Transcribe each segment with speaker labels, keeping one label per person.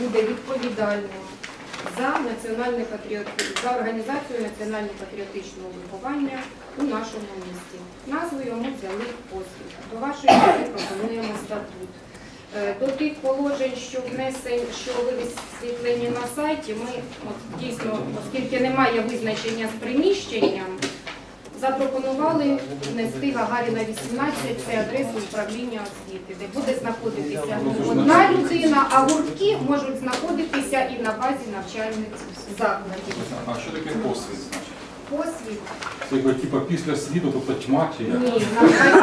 Speaker 1: буде відповідальним за національне за організацію національно-патріотичного виховання у нашому місті. Назву йому взяли освіта. До вашої уваги пропонуємо статут. Е, До тих положень, що внесень, що висвітлені на сайті, ми от, дійсно, оскільки немає визначення з приміщенням, запропонували внести Гагаріна 18, це адресу управління освіти, де буде знаходитися одна людина, а гуртки можуть знаходитися і на базі навчальних закладів.
Speaker 2: А що таке освіт, значить?
Speaker 1: Посвіт
Speaker 2: Це якби типу після світу, тобто тьма чи як?
Speaker 1: ні, навпаки.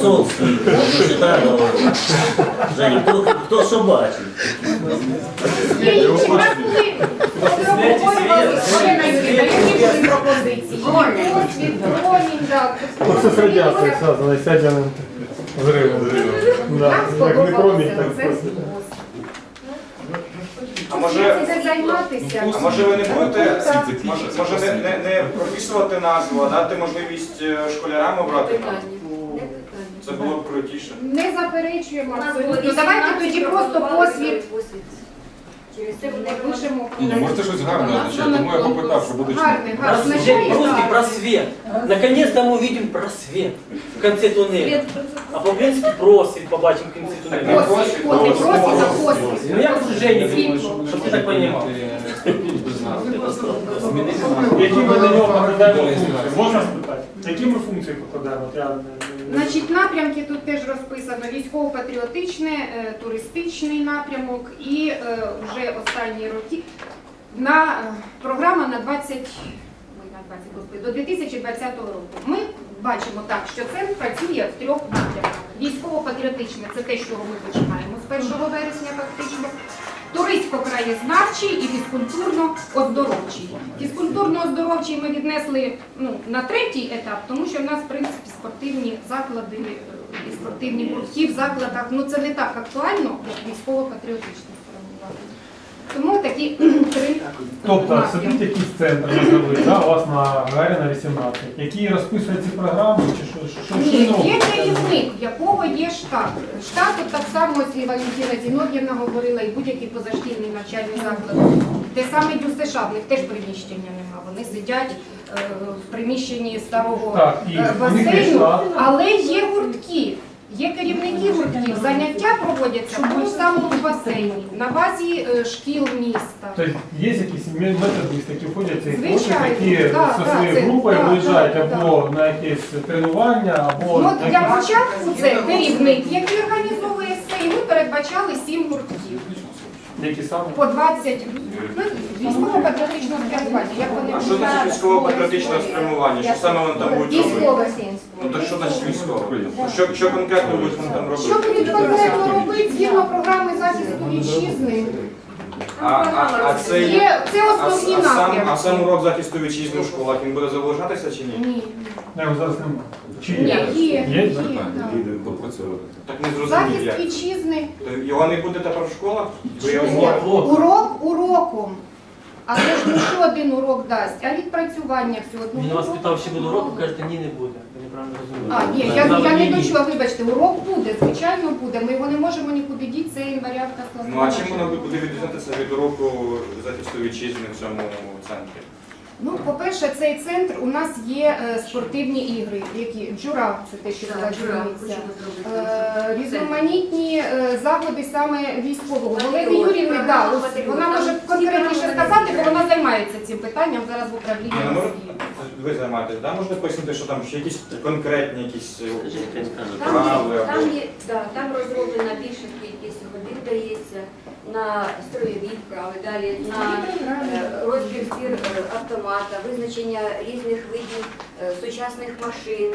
Speaker 3: Солнце, читаю. Женя, кто, кто що бачив?
Speaker 1: Є
Speaker 4: Оце з радіацією зв'язано, з ядерним взривом. Да,
Speaker 1: Нам
Speaker 4: як не промінь, так просто.
Speaker 5: А може,
Speaker 1: займатися.
Speaker 5: а може ви не будете може, може не, не, не прописувати назву, а дати можливість е, школярам обрати? Це було б крутіше.
Speaker 1: Не заперечуємо абсолютно. Давайте тоді просто посвіт.
Speaker 6: Через це
Speaker 1: не
Speaker 6: буде
Speaker 1: пишемо.
Speaker 2: Ні, ні, можете щось гарне означати, тому я попитав, що буде чому.
Speaker 1: Гарне, гарне.
Speaker 7: Прос- Жень,
Speaker 1: Означає
Speaker 7: Русский
Speaker 1: гарне.
Speaker 7: просвет. Наконец-то мы увидим просвет в конце туннеля. А по-українськи просвіт побачимо в кінці туннеля.
Speaker 1: Посвіт, от, не просить, а посвіт.
Speaker 7: Ну як тут Женя,
Speaker 1: Світло.
Speaker 7: щоб ти так розумів.
Speaker 4: Які ми на нього покладаємо? Можна спитати? Які ми функції покладаємо? Я
Speaker 1: Значить, напрямки тут теж розписано військово-патріотичне, туристичний напрямок і е, вже останні роки на е, програма на 20, ой, на 20 господи, до 2020 року. Ми бачимо так, що це працює в трьох напрямках. Військово-патріотичне це те, чого ми починаємо з 1 вересня фактично. Туристсько-краєзнавчий і фізкультурно-оздоровчий. Фізкультурно-оздоровчий ми віднесли ну, на третій етап, тому що в нас, в принципі, спортивні заклади е, і спортивні гуртки в закладах, ну це не так актуально, як військово-патріотичне спрямування. Тому такі три
Speaker 4: Тобто сидить якийсь центр ви да, у вас на Гагаріна 18, який розписує ці програми, чи що, що, що,
Speaker 1: Ні, є керівник, в якого є штат. Штат тут так само, ось і Валентина Зінов'євна говорила, і будь-який позашкільний навчальний заклад. Те саме ДЮСШ, в них теж приміщення нема. Вони сидять е, в приміщенні старого
Speaker 4: Так, і
Speaker 1: е,
Speaker 4: у них є
Speaker 1: басейну,
Speaker 4: штат.
Speaker 1: але є гуртки. Є керівники гуртків, заняття проводяться в тому ж самому басейні, на базі е, шкіл міста.
Speaker 4: Тобто є якісь ме- методисти, які входять в цей
Speaker 1: Звичайно,
Speaker 4: які
Speaker 1: да,
Speaker 4: зі своєю
Speaker 1: це-
Speaker 4: групою
Speaker 1: да,
Speaker 4: виїжджають
Speaker 1: да,
Speaker 4: або на якесь тренування, або
Speaker 1: Ну,
Speaker 4: на
Speaker 1: для
Speaker 4: якісь-
Speaker 1: початку це керівник, який організовує це, і ми передбачали сім гуртків.
Speaker 4: Які саме.
Speaker 1: По 20 ну, військово-патріотичного спрямування. Як вони
Speaker 5: А що значить військово-патріотичне спрямування? Що саме вони там будуть робити?
Speaker 1: Військове.
Speaker 5: Ну то що значить військово? Що, що конкретно будуть вони там
Speaker 1: Що
Speaker 5: робити?
Speaker 1: будуть конкретно робити згідно програми захисту вітчизни?
Speaker 5: А, а, а це
Speaker 1: Є це
Speaker 5: а,
Speaker 1: основні
Speaker 5: а, сам, а сам урок захисту вітчизни в школах він буде залишатися чи ні?
Speaker 1: Ні,
Speaker 4: Не, його зараз немає. Чи
Speaker 1: ні,
Speaker 4: є?
Speaker 1: є,
Speaker 4: Є?
Speaker 1: є, так.
Speaker 2: іде допрацьовувати.
Speaker 5: Так не зрозумів
Speaker 1: Захист
Speaker 5: як.
Speaker 1: вітчизни.
Speaker 5: То Його не буде тепер в школах? Ви його
Speaker 1: Урок уроком. А це ж не що один урок дасть, а відпрацювання всього. Ну,
Speaker 7: Він вас
Speaker 1: урок-
Speaker 7: питав, чи буде урок, ви кажете, ні, не буде. Ви неправильно розумієте.
Speaker 1: А, ні, я, я не дочула, вибачте, урок буде, звичайно буде. Ми його не можемо нікуди діти, це інваріантка
Speaker 5: Ну а чим воно буде відрізнятися від уроку захисту вітчизни в цьому центрі?
Speaker 1: Ну, по-перше, цей центр у нас є е, спортивні ігри, які джура, це те, що джурниця. Е, Різноманітні е, заходи саме військового. Валерій Юрівни, да, ось вона може конкретніше сказати, бо вона займається цим питанням зараз в управлінні.
Speaker 5: Ну,
Speaker 1: освіти.
Speaker 5: ви займаєтесь, да? Можете пояснити, що там ще якісь конкретні якісь е.
Speaker 6: Там є,
Speaker 5: вправи або...
Speaker 6: там є, да, там розроблена більша кількість годин дається на строєві вправи, далі на е, розбір збір е, автомата, визначення різних видів е, сучасних машин,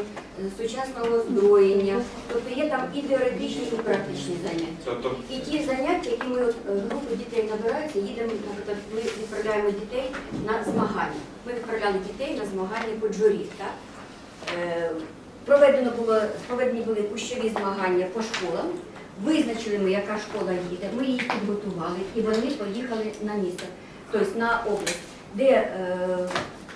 Speaker 6: сучасного озброєння. Тобто є там і теоретичні, і практичні заняття.
Speaker 5: Тобто,
Speaker 6: І ті заняття, які ми от, групи дітей набираються, їдемо, наприклад, ми відправляємо дітей на змагання. Ми відправляли дітей на змагання по джурі. Так? Проведено було, проведені були кущові змагання по школам. Визначили ми, яка школа їде, ми їх підготували і вони поїхали на місто, тобто на область, де е,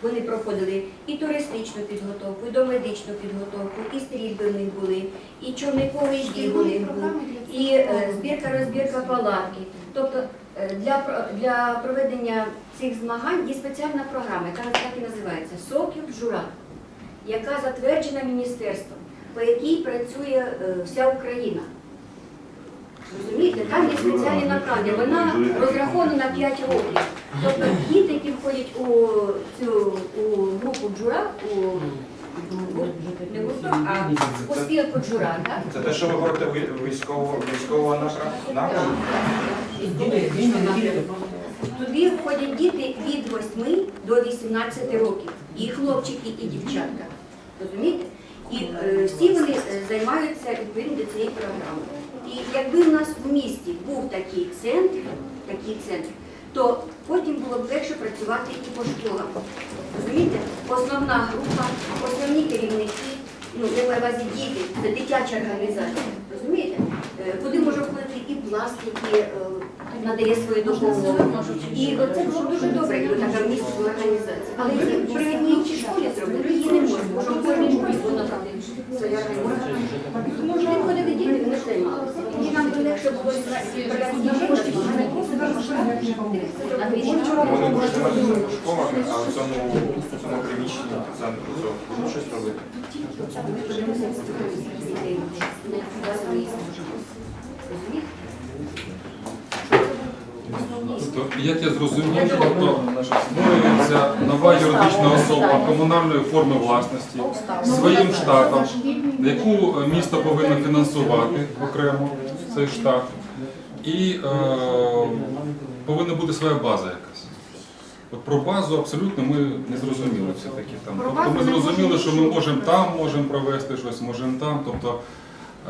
Speaker 6: вони проходили і туристичну підготовку, і домедичну підготовку, і стрільби в них були, і човниковий біг у них був, і е, збір проводиться розбірка палатки. Тобто е, для, для проведення цих змагань є спеціальна програма, яка так і називається Сокіл Жура, яка затверджена міністерством, по якій працює вся Україна. Розумієте, там є спеціальні направлення. Вона розрахована на 5 років. Тобто діти, які входять у цю у групу джура, у не групу, а у спілку джура, так?
Speaker 5: Це те, що ви говорите ви- військово, військового напрямку? напрямку?
Speaker 6: Туди входять діти від 8 до 18 років. І хлопчики, і дівчатка. Розумієте? І е, всі вони е, займаються відповідно до цієї програми. І якби в нас в місті був такий центр, такий центр, то потім було б легше працювати і по школам. Розумієте? Основна група, основні керівники, ну, я маю увазі діти, це дитяча організація. Розумієте? Е, Куди може входити і пласт, який е, надає свою допомогу. І це було б дуже добре, якби така в місті організація. Але при одній чи школі зробити її не можна, бо в кожній школі насправді своя організація. Ну, Туди входили діти, вони займалися. І нам би легше було відправляти на кошти, а двічі
Speaker 5: Вони можуть займатися в школах, а в цьому, в цьому приміщенні центру цього щось робити.
Speaker 2: Тобто, як я зрозумів, тобто створюється нова юридична особа комунальної форми власності своїм штатом, яку е, місто повинно фінансувати окремо цей штат, і е, повинна бути своя база якась. От про базу абсолютно ми не зрозуміли все-таки там. Тобто ми зрозуміли, що ми можемо там, можемо провести щось, можемо там. Тобто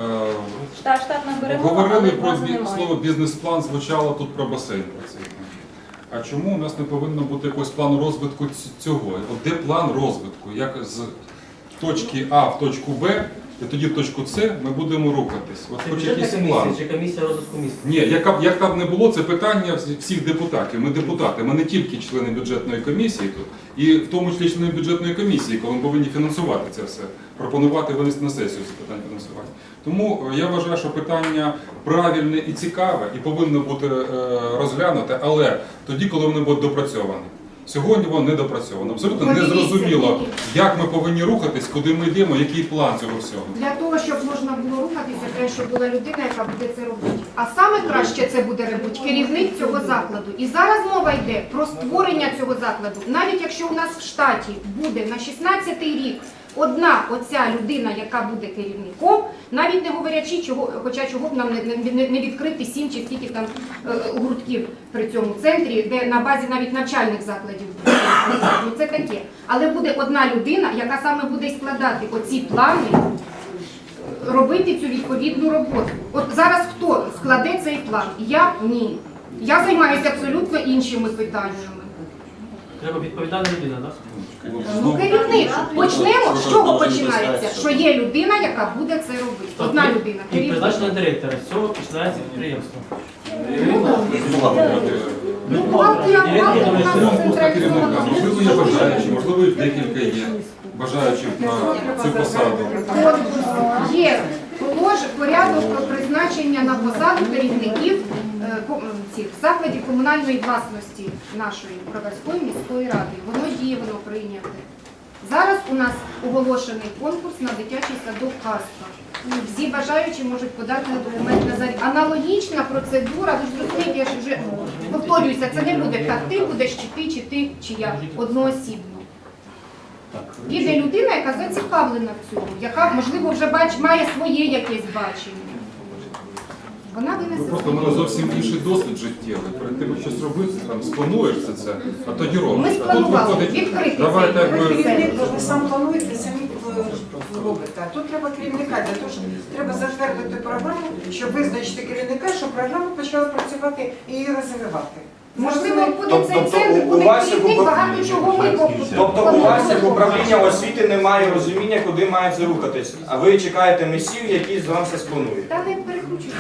Speaker 2: е,
Speaker 8: Штат, штатна
Speaker 2: Говорили
Speaker 8: але
Speaker 2: про
Speaker 8: бази
Speaker 2: бі-
Speaker 8: немає.
Speaker 2: слово бізнес-план, звучало тут про басейн. А чому у нас не повинно бути якийсь план розвитку ць- цього? От де план розвитку? Як з точки А в точку Б, і тоді в точку С ми будемо рухатись. От
Speaker 7: Це
Speaker 2: хоч якийсь
Speaker 7: комісія
Speaker 2: план.
Speaker 7: чи комісія розвитку міста?
Speaker 2: Ні, яка б як там не було, це питання всіх депутатів. Ми депутати, ми не тільки члени бюджетної комісії тут, і в тому числі члени бюджетної комісії, коли ми повинні фінансувати це все, пропонувати винести на сесію це питання фінансування. Тому е, я вважаю, що питання правильне і цікаве, і повинно бути е, розглянуте, але тоді, коли воно буде допрацьоване. Сьогодні воно недопрацьовано. Абсолютно не зрозуміло, як ми повинні рухатись, куди ми йдемо, який план цього всього.
Speaker 1: Для того, щоб можна було рухатися, треба, щоб була людина, яка буде це робити. А саме краще це буде робити керівник цього закладу. І зараз мова йде про створення цього закладу. Навіть якщо у нас в штаті буде на 16-й рік одна оця людина, яка буде керівником, навіть не говорячи, чого, хоча чого б нам не, не, відкрити сім чи скільки там е, гуртків при цьому центрі, де на базі навіть навчальних закладів. Ну це таке. Але буде одна людина, яка саме буде складати оці плани робити цю відповідну роботу. От зараз хто складе цей план? Я ні. Я займаюся абсолютно іншими питаннями.
Speaker 7: Треба відповідальна людина, так?
Speaker 1: Ну, керівник, почнемо, з чого починається? Що є людина, яка буде це робити. Одна людина,
Speaker 7: І
Speaker 1: керівник.
Speaker 7: призначення директора. З цього починається підприємство.
Speaker 1: Ну, бухгалтера, бухгалтер у нас
Speaker 2: Просто Можливо, є бажаючі, можливо, їх декілька є бажаючих на цю посаду.
Speaker 1: От є порядок про призначення на посаду керівників е, закладів комунальної власності нашої Броварської міської ради. Воно діє, воно прийняте. Зараз у нас оголошений конкурс на дитячий садок Казка. Всі бажаючі можуть подати документ на зарі. Аналогічна процедура, ви ж розумієте, я ж вже повторююся, це не буде так, ти будеш чи ти, чи ти, чи я одноосібно. Піде людина, яка зацікавлена в цьому, яка, можливо, вже бач, має своє якесь бачення. Вона винесе.
Speaker 2: Просто в мене зовсім інший досвід життєвий. Перед тим, як щось робити, там сплануєш це, це а тоді робиш.
Speaker 1: Ми
Speaker 2: А тут
Speaker 1: спланували
Speaker 2: виходить,
Speaker 1: відкрити
Speaker 2: давай
Speaker 1: цей
Speaker 2: так би.
Speaker 9: Керівник ви сам плануєте, самі е, робите. А тут треба керівника, для того, що треба затвердити програму, щоб визначити керівника, щоб програма почала працювати і її розвивати.
Speaker 1: Можливо, буде
Speaker 5: Тобто-
Speaker 1: цей
Speaker 5: тобто
Speaker 1: центр, буде керівник, багато чого ми
Speaker 5: Тобто у вас як управління освіти немає розуміння, куди має це рухатись, а ви чекаєте месів, які з вам все спланують.
Speaker 1: Та не перекручуйте.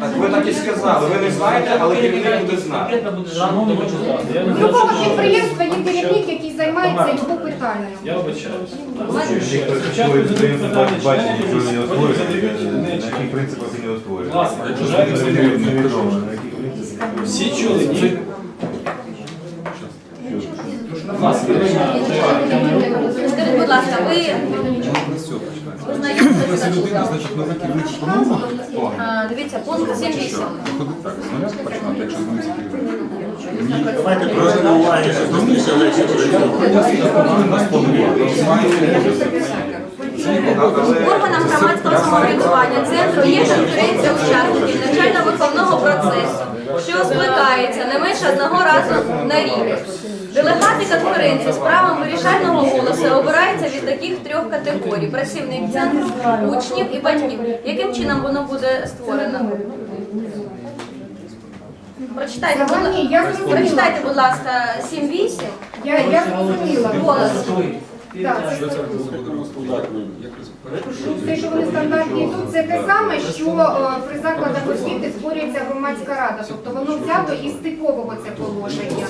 Speaker 5: Так ви так і сказали. Ви не знаєте, але керівник буде знати.
Speaker 7: Буде не
Speaker 1: любого підприємства є керівник, який займається його питанням.
Speaker 7: Я вибачаюсь.
Speaker 8: Спочатку він його створює, на яких принципах він його створює.
Speaker 7: Власне,
Speaker 8: Якщо
Speaker 7: Всі чули, ні? У нас є
Speaker 10: Скажіть, будь ласка, ви ви знайомі
Speaker 2: людина, значить, на керівник установи.
Speaker 10: А, Дивіться, пункт 7.8.
Speaker 2: Виходить так, ну як починати, якщо з ним керівник?
Speaker 3: Давайте
Speaker 10: Органам громадського самоврядування центру є конференція учасників навчально-виховного процесу, що скликається не менше одного разу на рік. Делегати конференції з правом вирішального голосу обираються від таких трьох категорій: працівник центру, учнів і батьків. Яким чином воно буде створено? Прочитайте, будь ласка,
Speaker 1: я зрозуміла.
Speaker 10: прочитайте, будь ласка, 7.8.
Speaker 1: Я, я зрозуміла.
Speaker 10: Голос.
Speaker 1: Так, це Те, що вони стандартні тут, це те саме, що е, при закладах освіти створюється громадська рада. Тобто воно взято із типового це положення.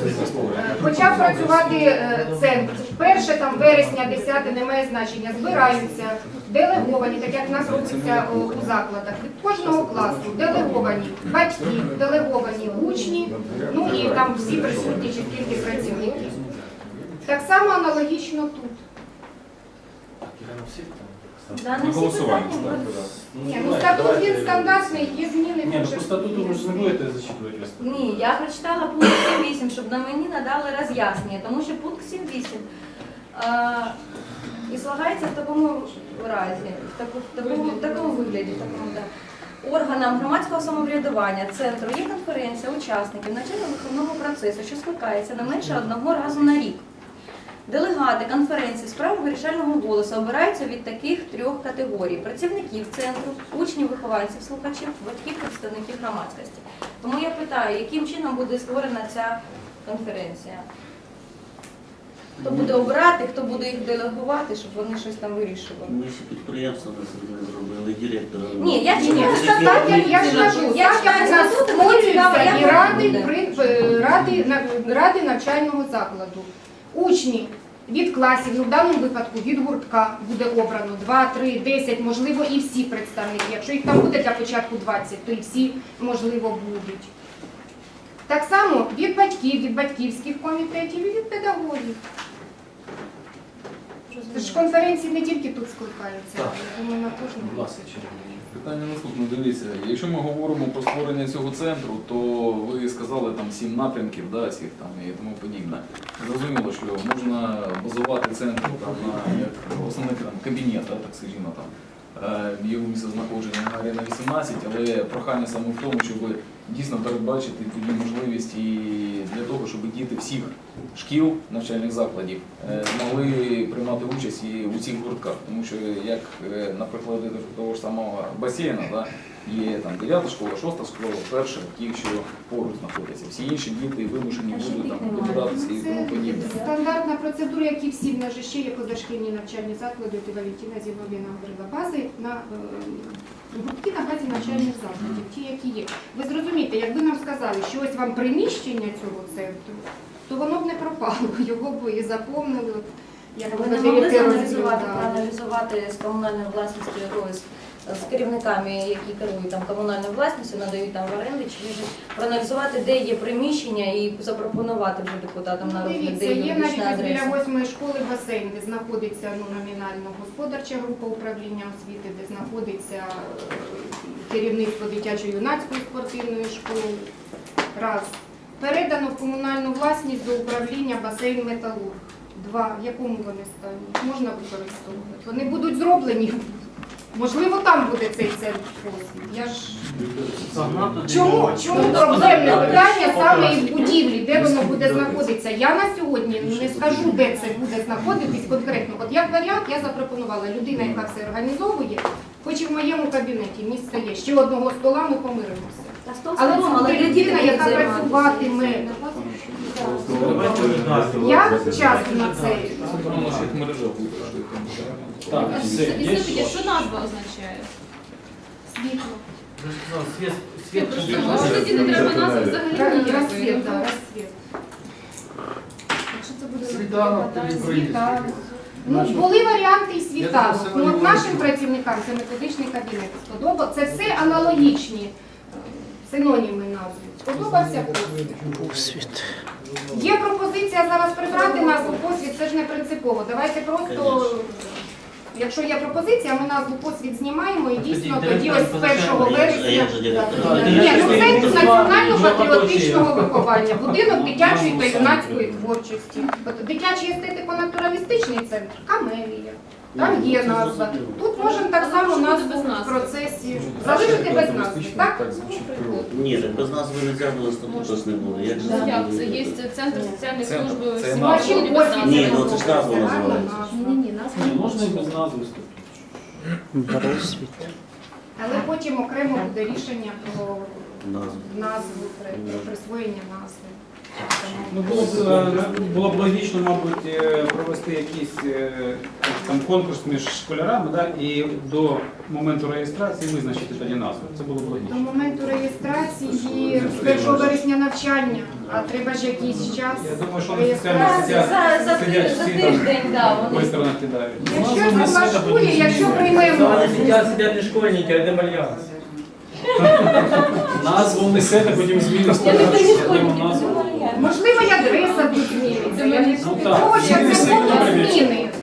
Speaker 1: Е, Почав працювати е, центр. Перше там вересня, 10 не має значення. Збираються делеговані, так як в нас робиться е, у закладах. Від кожного класу делеговані батьки, делеговані учні, ну і там всі присутні чи скільки працівників. Так само аналогічно тут.
Speaker 10: Да,
Speaker 2: На
Speaker 10: не всі
Speaker 2: голосування
Speaker 10: питання.
Speaker 2: ставте,
Speaker 1: Ні, ну статут він стандартний, є зміни.
Speaker 7: Ні, ну по статуту ви ж не будете зачитувати весь.
Speaker 10: Ні, я прочитала пункт 7.8, щоб на мені надали роз'яснення, тому що пункт 7.8 е, і слагається в такому разі, в, такому, в такому вигляді. В такому, да. Органам громадського самоврядування центру є конференція учасників навчально-виховного процесу, що скликається не менше одного разу на рік. Делегати конференції з права вирішального голосу обираються від таких трьох категорій: працівників центру, учнів, вихованців, слухачів, батьків, представників громадськості. Тому я питаю, яким чином буде створена ця конференція? Хто буде обирати, хто буде їх делегувати, щоб вони щось там вирішували?
Speaker 3: Ми ще підприємство на собі зробили, директора.
Speaker 10: Ні, я
Speaker 1: Ні,
Speaker 10: читаю
Speaker 1: так, як я ж кажу,
Speaker 10: Я
Speaker 1: так
Speaker 10: читаю
Speaker 1: в нас створюються і ради, при- ради, ради навчального закладу. Учні від класів, ну в даному випадку від гуртка буде обрано 2, 3, 10, можливо, і всі представники. Якщо їх там буде для початку 20, то і всі, можливо, будуть. Так само від батьків, від батьківських комітетів і від педагогів. Це ж конференції не тільки тут скликаються,
Speaker 7: Так.
Speaker 1: я думаю, на кожному.
Speaker 11: Питання наступне, дивіться, якщо ми говоримо про створення цього центру, то ви сказали там сім напрямків, да, сіх там і тому подібне. Зрозуміло, що можна базувати центр там на як основний там, кабінет, да, так скажімо там. Е, Його місце знаходження на арена 18, але прохання саме в тому, щоб дійсно передбачити тоді можливість і для того, щоб діти всіх шкіл, навчальних закладів могли приймати участь і у цих гуртках. Тому що, як, е, наприклад, того ж самого басейну, да, є там 9 школа, 6 школа, перша, ті, що поруч знаходяться. Всі інші діти вимушені будуть там добиратися і тому подібне.
Speaker 1: Це стандартна процедура, як і всі в нас же ще є позашкільні навчальні заклади, от і Валентина Зіновіна говорила, бази на е, гуртки на базі навчальних закладів, ті, які є. Ви зрозумієте, якби нам сказали, що ось вам приміщення цього центру, то воно б не пропало, його б і заповнили. Як
Speaker 10: Ви не могли проаналізувати, проаналізувати з комунальною власністю якоюсь з керівниками, які керують там комунальною власністю, надають там в оренди, чи ж проаналізувати, де є приміщення і запропонувати вже депутатам на розгляд, де
Speaker 1: є навіть біля восьмої школи басейн, де знаходиться ну, номінально господарча група управління освіти, де знаходиться е, керівництво дитячо-юнацької спортивної школи. Раз. Передано в комунальну власність до управління басейн Металург. Два. В якому вони стані? Можна використовувати. Вони будуть зроблені. Можливо, там буде цей центр послуг. Я ж Чому, чому проблемне питання саме із будівлі, де воно буде знаходитися? Я на сьогодні не скажу, де це буде знаходитись конкретно. От як варіант я запропонувала людина, яка все організовує, хоч і в моєму кабінеті місце є. Ще одного стола ми помиримося. Але це буде людина, яка працюватиме. Я часу на це.
Speaker 11: Воно ж як мережа буде, що їх там буде.
Speaker 7: Так, все, є
Speaker 10: що назва означає?
Speaker 1: Світло.
Speaker 7: Я ж сказав, світ- Розсвіт.
Speaker 10: Може, тоді не треба назви взагалі
Speaker 1: Розсвіт,
Speaker 10: ніякої.
Speaker 1: да, розсвіт.
Speaker 10: Якщо це буде
Speaker 12: Світанок тоді прийде.
Speaker 1: Світанок. Ну, були варіанти і світанок.
Speaker 12: Я
Speaker 1: Ну, от нашим працівникам це методичний кабінет сподобав. Це все аналогічні е, синоніми назви. Сподобався посвіт. Є пропозиція зараз прибрати назву посвіт, це ж не принципово. Давайте просто, якщо є пропозиція, ми назву посвід знімаємо і дійсно
Speaker 7: Тоді
Speaker 1: ось з 1 вересня. Ні, ну національно-патріотичного виховання, будинок дитячої та юнацької творчості. Дитячий естетико-натуралістичний центр Камелія. Там є назва. Тут можемо так само назву в процесі залишити без назви, так?
Speaker 13: Ні, так без назви не можна було, статуту не буде. Як же
Speaker 10: Ну, Як
Speaker 13: буде?
Speaker 10: це є центр соціальної служби
Speaker 11: Це
Speaker 10: всі
Speaker 11: назва.
Speaker 10: школи без назви.
Speaker 13: Ні, ну це ж назва називається.
Speaker 10: Ні, ні, назва.
Speaker 7: Ні, можна і без назви статут.
Speaker 1: Але потім окремо буде рішення про
Speaker 13: Назва.
Speaker 1: назву, про присвоєння назви.
Speaker 12: Ну, було б, е, було б логічно, мабуть, е, провести якийсь е, там конкурс між школярами, да, і до моменту реєстрації визначити тоді назву. Це було б
Speaker 1: До
Speaker 12: логічно.
Speaker 1: моменту реєстрації з 1 вересня навчання, а треба ж якийсь час.
Speaker 12: Я думаю, що на соціальних
Speaker 1: реєстрації.
Speaker 12: сетях
Speaker 10: За, за,
Speaker 12: сидять
Speaker 10: за
Speaker 12: всі
Speaker 10: тиждень, да,
Speaker 12: там
Speaker 10: вони.
Speaker 12: швидко накидають.
Speaker 1: Якщо це влаштує, якщо приймемо.
Speaker 7: Вони сидять, сидять не школьники, а демальянс.
Speaker 12: Назву несете, потім змінити.
Speaker 10: Я не
Speaker 12: назву
Speaker 1: можливо, і адреса тут зміниться.
Speaker 12: Ну
Speaker 1: Хоча це будуть зміни.